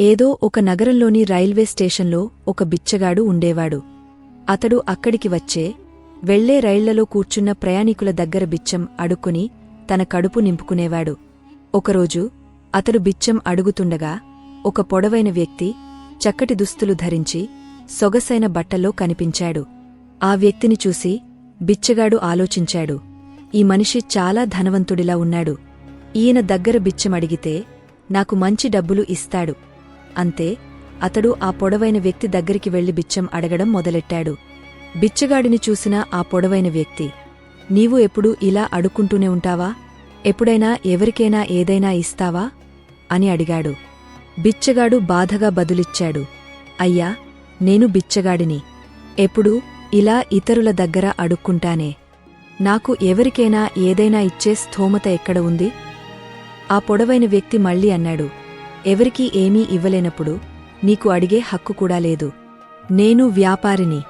ఏదో ఒక నగరంలోని రైల్వే స్టేషన్లో ఒక బిచ్చగాడు ఉండేవాడు. అతడు అక్కడికి వచ్చే వెళ్ళే రైళ్ళలో కూర్చున్న ప్రయాణికుల దగ్గర బిచ్చం అడుక్కుని తన కడుపు నింపుకునేవాడు. ఒకరోజు అతడు బిచ్చం అడుగుతుండగా ఒక పొడవైన వ్యక్తి చక్కటి దుస్తులు ధరించి సొగసైన బట్టల్లో కనిపించాడు. ఆ వ్యక్తిని చూసి బిచ్చగాడు ఆలోచించాడు. ఈ మనిషి చాలా ధనవంతుడిలా ఉన్నాడు. ఈయన దగ్గర బిచ్చం అడిగితే నాకు మంచి డబ్బులు ఇస్తాడు. అంతే అతడు ఆ పొడవైన వ్యక్తి దగ్గరికి వెళ్ళి బిచ్చం అడగడం మొదలెట్టాడు. బిచ్చగాడిని చూసిన ఆ పొడవైన వ్యక్తి నీవు ఎప్పుడూ ఇలా అడుక్కుంటూనే ఉంటావా? ఎప్పుడైనా ఎవరికైనా ఏదైనా ఇస్తావా? అని అడిగాడు. బిచ్చగాడు బాధగా బదులిచ్చాడు. అయ్యా నేను బిచ్చగాడిని. ఎప్పుడూ ఇలా ఇతరుల దగ్గర అడుక్కుంటానే. నాకు ఎవరికైనా ఏదైనా ఇచ్చే స్థోమత ఎక్కడ ఉంది? ఆ పొడవైన వ్యక్తి మళ్ళీ అన్నాడు. ఎవరికీ ఏమీ ఇవ్వలేనప్పుడు నీకు అడిగే హక్కు కూడా లేదు. నేను వ్యాపారిని.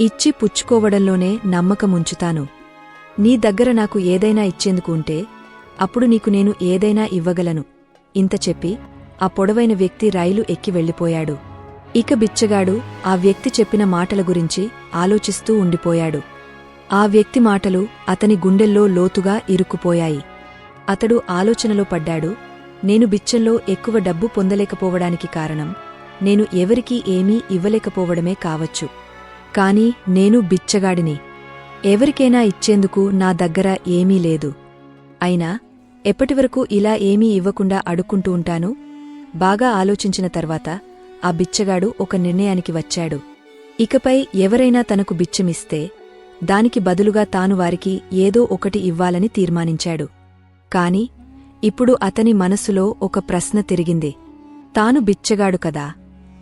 ఇచ్చి పుచ్చుకోవడంలోనే నమ్మకముంచుతాను. నీ దగ్గర నాకు ఏదైనా ఇచ్చేందుకు ఉంటే అప్పుడు నీకు నేను ఏదైనా ఇవ్వగలను. ఇంత చెప్పి ఆ పొడవైన వ్యక్తి రైలు ఎక్కి వెళ్ళిపోయాడు. ఇక బిచ్చగాడు ఆ వ్యక్తి చెప్పిన మాటల గురించి ఆలోచిస్తూ ఉండిపోయాడు. ఆ వ్యక్తి మాటలు అతని గుండెల్లో లోతుగా ఇరుక్కుపోయాయి. అతడు ఆలోచనలో పడ్డాడు నేను బిచ్చంలో ఎక్కువ డబ్బు పొందలేకపోవడానికి కారణం నేను ఎవరికీ ఏమీ ఇవ్వలేకపోవడమే కావచ్చు. కాని నేను బిచ్చగాడిని. ఎవరికైనా ఇచ్చేందుకు నా దగ్గర ఏమీ లేదు. అయినా ఎప్పటివరకు ఇలా ఏమీ ఇవ్వకుండా అడుక్కుంటూ ఉంటాను? బాగా ఆలోచించిన తర్వాత ఆ బిచ్చగాడు ఒక నిర్ణయానికి వచ్చాడు. ఇకపై ఎవరైనా తనకు బిచ్చమిస్తే దానికి బదులుగా తాను వారికి ఏదో ఒకటి ఇవ్వాలని తీర్మానించాడు. కాని ఇప్పుడు అతని మనసులో ఒక ప్రశ్న తిరిగింది. తాను బిచ్చగాడు కదా?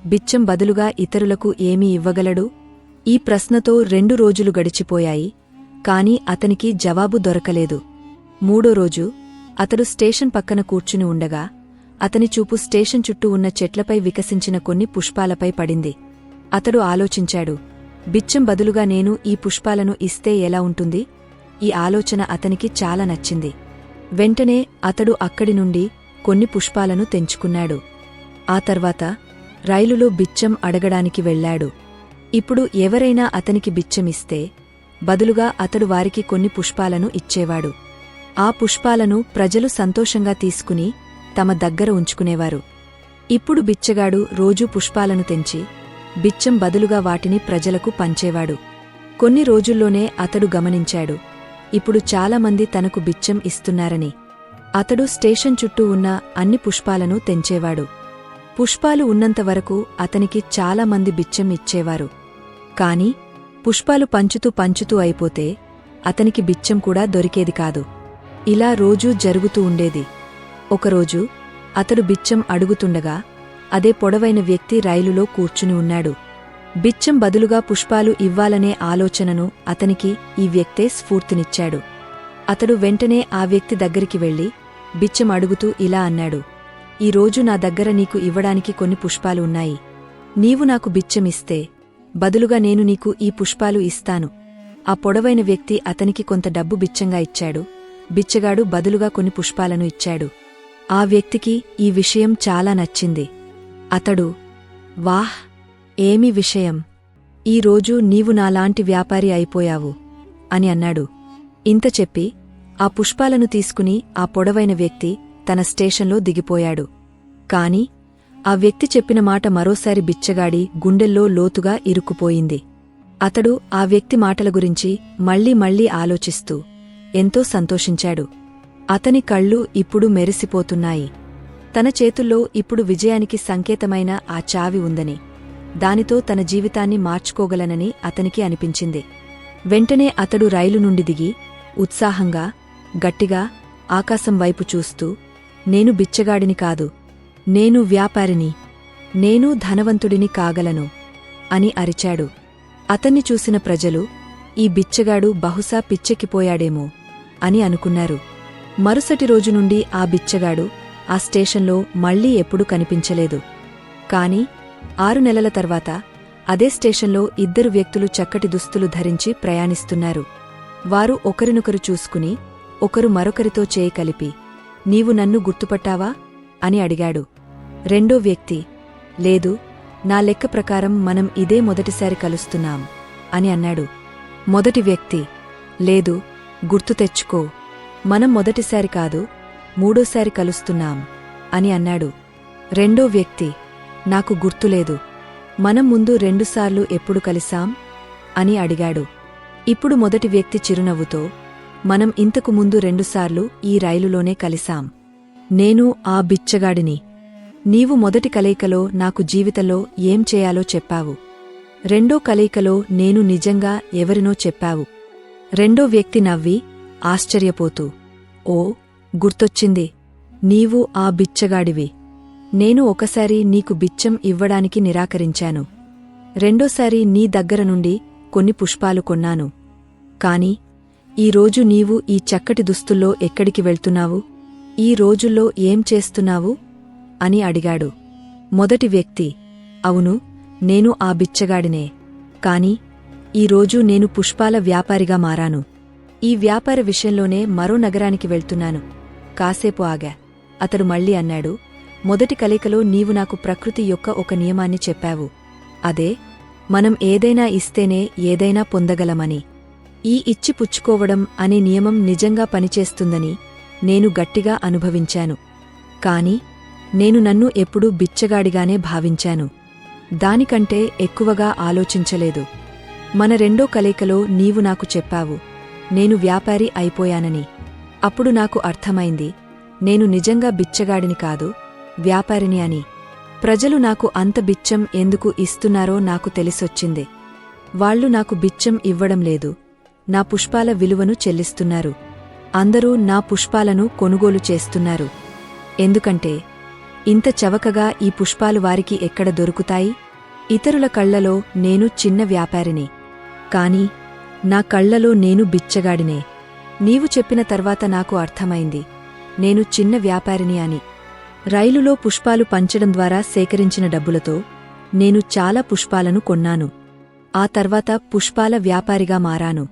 బిచ్చం బదులుగా ఇతరులకు ఏమీ ఇవ్వగలడు? ఈ ప్రశ్నతో రెండు రోజులు గడిచిపోయాయి. కాని అతనికి జవాబు దొరకలేదు. మూడో రోజు అతడు స్టేషన్ పక్కన కూర్చుని ఉండగా అతని చూపు స్టేషన్ చుట్టూ ఉన్న చెట్లపై వికసించిన కొన్ని పుష్పాలపై పడింది. అతడు ఆలోచించాడు బిచ్చం బదులుగా నేను ఈ పుష్పాలను ఇస్తే ఎలా ఉంటుంది? ఈ ఆలోచన అతనికి చాలా నచ్చింది. వెంటనే అతడు అక్కడి నుండి కొన్ని పుష్పాలను తెంచుకున్నాడు. ఆ తర్వాత రైలులో బిచ్చం అడగడానికి వెళ్ళాడు ఇప్పుడు ఎవరైనా అతనికి బిచ్చమిస్తే బదులుగా అతడు వారికి కొన్ని పుష్పాలను ఇచ్చేవాడు. ఆ పుష్పాలను ప్రజలు సంతోషంగా తీసుకుని తమ దగ్గర ఉంచుకునేవారు. ఇప్పుడు బిచ్చగాడు రోజూ పుష్పాలను తెంచి బిచ్చం బదులుగా వాటిని ప్రజలకు పంచేవాడు. కొన్ని రోజుల్లోనే అతడు గమనించాడు. ఇప్పుడు చాలామంది తనకు బిచ్చం ఇస్తున్నారని. అతడు స్టేషన్ చుట్టూ ఉన్న అన్ని పుష్పాలను తెంచేవాడు. పుష్పాలు ఉన్నంతవరకు అతనికి చాలామంది బిచ్చం ఇచ్చేవారు. కాని పుష్పాలు పంచుతూ పంచుతూ అయిపోతే అతనికి బిచ్చం కూడా దొరికేది కాదు. ఇలా రోజూ జరుగుతూ ఉండేది. ఒకరోజు అతడు బిచ్చం అడుగుతుండగా అదే పొడవైన వ్యక్తి రైలులో కూర్చుని ఉన్నాడు. బిచ్చం బదులుగా పుష్పాలు ఇవ్వాలనే ఆలోచనను అతనికి ఈ వ్యక్తే స్ఫూర్తినిచ్చాడు. అతడు వెంటనే ఆ వ్యక్తి దగ్గరికి వెళ్ళి బిచ్చం అడుగుతూ ఇలా అన్నాడు ఈరోజు నా దగ్గర నీకు ఇవ్వడానికి కొన్ని పుష్పాలు ఉన్నాయి. నీవు నాకు బిచ్చమిస్తే బదులుగా నేను నీకు ఈ పుష్పాలు ఇస్తాను. ఆ పొడవైన వ్యక్తి అతనికి కొంత డబ్బు బిచ్చంగా ఇచ్చాడు బిచ్చగాడు బదులుగా కొన్ని పుష్పాలను ఇచ్చాడు. ఆ వ్యక్తికి ఈ విషయం చాలా నచ్చింది. అతడు వాహ్ ఏమి విషయం? ఈరోజు నీవు నాలాంటి వ్యాపారి అయిపోయావు అని అన్నాడు. ఇంత చెప్పి ఆ పుష్పాలను తీసుకుని ఆ పొడవైన వ్యక్తి తన స్టేషన్లో దిగిపోయాడు. కాని ఆ వ్యక్తి చెప్పిన మాట మరోసారి బిచ్చగాడి గుండెల్లో లోతుగా ఇరుక్కుపోయింది. అతడు ఆ వ్యక్తి మాటల గురించి మళ్ళీ మళ్ళీ ఆలోచిస్తూ ఎంతో సంతోషించాడు. అతని కళ్ళు ఇప్పుడు మెరిసిపోతున్నాయి. తన చేతుల్లో ఇప్పుడు విజయానికి సంకేతమైన ఆ చావి ఉందని. దానితో తన జీవితాన్ని మార్చుకోగలనని అతనికి అనిపించింది. వెంటనే అతడు రైలు నుండి దిగి ఉత్సాహంగా గట్టిగా ఆకాశం వైపు చూస్తూ నేను బిచ్చగాడిని కాదు నేను వ్యాపారిని నేను ధనవంతుడిని కాగలను అని అరిచాడు. అతన్ని చూసిన ప్రజలు ఈ బిచ్చగాడు బహుశా పిచ్చెక్కిపోయాడేమో అని అనుకున్నారు. మరుసటి రోజు నుండి ఆ బిచ్చగాడు ఆ స్టేషన్లో మళ్ళీ ఎప్పుడూ కనిపించలేదు. కాని ఆరు నెలల తర్వాత అదే స్టేషన్లో ఇద్దరు వ్యక్తులు చక్కటి దుస్తులు ధరించి ప్రయాణిస్తున్నారు. వారు ఒకరినొకరు చూసుకుని ఒకరు మరొకరితో చేయి కలిపి నీవు నన్ను గుర్తుపట్టావా? అని అడిగాడు. రెండో వ్యక్తి లేదు నా లెక్క ప్రకారం మనం ఇదే మొదటిసారి కలుస్తున్నాం అని అన్నాడు. మొదటి వ్యక్తి లేదు గుర్తు తెచ్చుకో మనం మొదటిసారి కాదు మూడోసారి కలుస్తున్నాం అని అన్నాడు. రెండో వ్యక్తి నాకు గుర్తులేదు. మనం ముందు రెండుసార్లు ఎప్పుడు కలిసాం అని అడిగాడు. ఇప్పుడు మొదటి వ్యక్తి చిరునవ్వుతో మనం ఇంతకు ముందు రెండుసార్లు ఈ రైలులోనే కలిసాం నేను ఆ బిచ్చగాడిని. నీవు మొదటి కలయికలో నాకు జీవితంలో ఏం చేయాలో చెప్పావు. రెండో కలయికలో నేను నిజంగా ఎవరినో చెప్పావు. రెండో వ్యక్తి నవ్వి ఆశ్చర్యపోతూ ఓ గుర్తొచ్చింది. నీవు ఆ బిచ్చగాడివి. నేను ఒకసారి నీకు బిచ్చం ఇవ్వడానికి నిరాకరించాను. రెండోసారి నీ దగ్గర నుండి కొన్ని పుష్పాలు కొన్నాను. కాని ఈరోజు నీవు ఈ చక్కటి దుస్తుల్లో ఎక్కడికి వెళ్తున్నావు? ఈ రోజుల్లో ఏం చేస్తున్నావు? అని అడిగాడు. మొదటి వ్యక్తి అవును నేను ఆ బిచ్చగాడినే. కాని ఈరోజు నేను పుష్పాల వ్యాపారిగా మారాను. ఈ వ్యాపార విషయంలోనే మరో నగరానికి వెళ్తున్నాను. కాసేపు ఆగా. అతడు మళ్ళీ అన్నాడు మొదటి కలికలో నీవు నాకు ప్రకృతి యొక్క ఒక నియమాన్ని చెప్పావు. అదే మనం ఏదైనా ఇస్తేనే ఏదైనా పొందగలమని. ఈ ఇచ్చి పుచ్చుకోవడం అనే నియమం నిజంగా పనిచేస్తుందని నేను గట్టిగా అనుభవించాను. కాని నేను నన్ను ఎప్పుడూ బిచ్చగాడిగానే భావించాను. దానికంటే ఎక్కువగా ఆలోచించలేదు. మన రెండో కలయికలో నీవు నాకు చెప్పావు నేను వ్యాపారి అయిపోయానని. అప్పుడు నాకు అర్థమైంది నేను నిజంగా బిచ్చగాడిని కాదు వ్యాపారిని అని. ప్రజలు నాకు అంత బిచ్చం ఎందుకు ఇస్తున్నారో నాకు తెలిసొచ్చింది. వాళ్ళు నాకు బిచ్చం ఇవ్వడం లేదు. నా పుష్పాల విలువను చెల్లిస్తున్నారు. అందరూ నా పుష్పాలను కొనుగోలు చేస్తున్నారు. ఎందుకంటే ఇంత చవకగా ఈ పుష్పాలు వారికి ఎక్కడ దొరుకుతాయి? ఇతరుల కళ్ళలో నేను చిన్న వ్యాపారిని. కాని నా కళ్ళలో నేను బిచ్చగాడినే. నీవు చెప్పిన తర్వాత నాకు అర్థమైంది. నేను చిన్న వ్యాపారిని అని. రైలులో పుష్పాలు పంచడం ద్వారా సేకరించిన డబ్బులతో నేను చాలా పుష్పాలను కొన్నాను. ఆ తర్వాత పుష్పాల వ్యాపారిగా మారాను.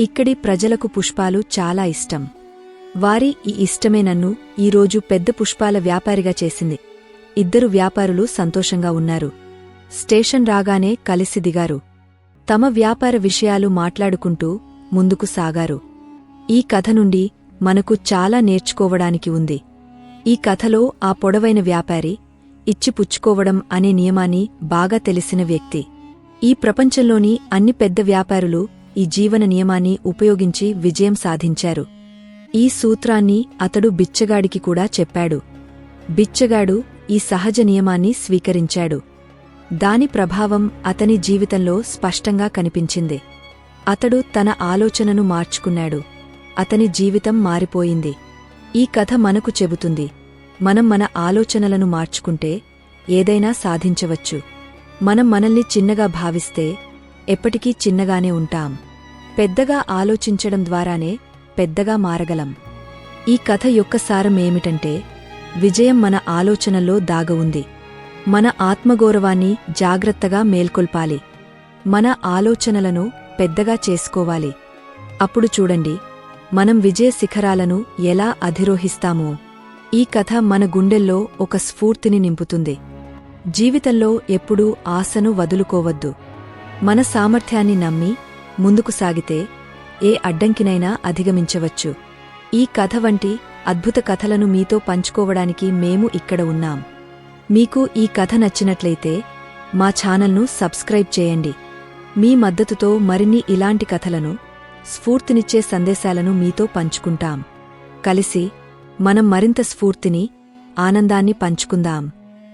ఇక్కడి ప్రజలకు పుష్పాలు చాలా ఇష్టం. వారి ఈ ఇష్టమే నన్ను ఈరోజు పెద్ద పుష్పాల వ్యాపారిగా చేసింది. ఇద్దరు వ్యాపారులు సంతోషంగా ఉన్నారు. స్టేషన్ రాగానే కలిసి దిగారు. తమ వ్యాపార విషయాలు మాట్లాడుకుంటూ ముందుకు సాగారు. ఈ కథ నుండి మనకు చాలా నేర్చుకోవడానికి ఉంది. ఈ కథలో ఆ పొడవైన వ్యాపారి ఇచ్చిపుచ్చుకోవడం అనే నియమాన్ని బాగా తెలిసిన వ్యక్తి. ఈ ప్రపంచంలోని అన్ని పెద్ద వ్యాపారులు ఈ జీవన నియమాన్ని ఉపయోగించి విజయం సాధించారు. ఈ సూత్రాన్ని అతడు బిచ్చగాడికి కూడా చెప్పాడు. బిచ్చగాడు ఈ సహజ నియమాన్ని స్వీకరించాడు. దాని ప్రభావం అతని జీవితంలో స్పష్టంగా కనిపించింది. అతడు తన ఆలోచనను మార్చుకున్నాడు. అతని జీవితం మారిపోయింది. ఈ కథ మనకు చెబుతుంది. మనం మన ఆలోచనలను మార్చుకుంటే ఏదైనా సాధించవచ్చు. మనం మనల్ని చిన్నగా భావిస్తే ఎప్పటికీ చిన్నగానే ఉంటాం. పెద్దగా ఆలోచించడం ద్వారానే పెద్దగా మారగలం. ఈ కథ యొక్క సారం ఏమిటంటే విజయం మన ఆలోచనల్లో దాగ ఉంది. మన ఆత్మగౌరవాన్ని జాగ్రత్తగా మేల్కొల్పాలి. మన ఆలోచనలను పెద్దగా చేసుకోవాలి. అప్పుడు చూడండి మనం విజయ శిఖరాలను ఎలా అధిరోహిస్తామో. ఈ కథ మన గుండెల్లో ఒక స్ఫూర్తిని నింపుతుంది. జీవితంలో ఎప్పుడూ ఆశను వదులుకోవద్దు. మన సామర్థ్యాన్ని నమ్మి ముందుకు సాగితే ఏ అడ్డంకినైనా అధిగమించవచ్చు. ఈ కథ వంటి అద్భుత కథలను మీతో పంచుకోవడానికి మేము ఇక్కడ ఉన్నాం. మీకు ఈ కథ నచ్చినట్లయితే మా ఛానల్ను సబ్స్క్రైబ్ చేయండి. మీ మద్దతుతో మరిన్ని ఇలాంటి కథలను స్ఫూర్తినిచ్చే సందేశాలను మీతో పంచుకుంటాం. కలిసి మనం మరింత స్ఫూర్తిని ఆనందాన్ని పంచుకుందాం.